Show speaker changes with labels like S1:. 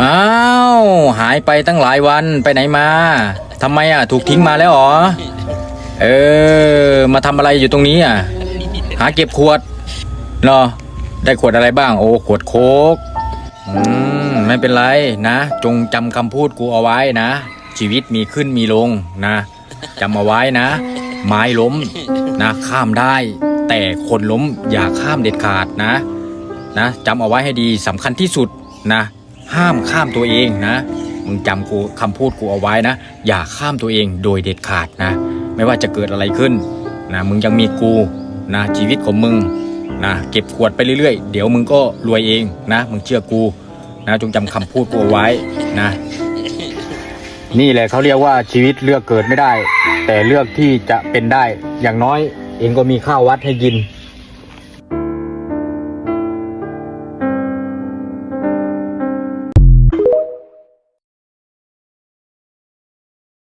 S1: อ้าว หายไปตั้งหลายวันไปไหนมาทำไมอะ ถูกทิ้งมาแล้วหรอ เออ มาทำอะไรอยู่ตรงนี้อะ หาเก็บขวดเนาะได้ขวดอะไรบ้าง โอ้ ขวดโคกอืมไม่เป็นไรนะ จงจำคำพูดกูเอาไว้นะ ชีวิตมีขึ้นมีลงนะจำเอาไว้นะ ไม้ล้มนะ ข้ามได้ แต่คนล้มอย่าข้ามเด็ดขาดนะ นะจำเอาไว้ให้ดีสำคัญที่สุดนะ ห้ามข้ามตัวเองนะ มึงจำกูคำพูดกูเอาไว้นะ อย่าข้ามตัวเองโดยเด็ดขาดนะ ไม่ว่าจะเกิดอะไรขึ้นนะมึงยังมีกูนะชีวิตของมึงนะเก็บขวดไปเรื่อยๆ เดี๋ยวมึงก็รวยเองนะ มึงเชื่อกูนะจงจำคำพูดกูเอาไว้นะ นี่แหละเขาเรียกว่าชีวิตเลือกเกิดไม่ได้ แต่เลือกที่จะเป็นได้อย่างน้อย เองก็มีข้าววัดให้กิน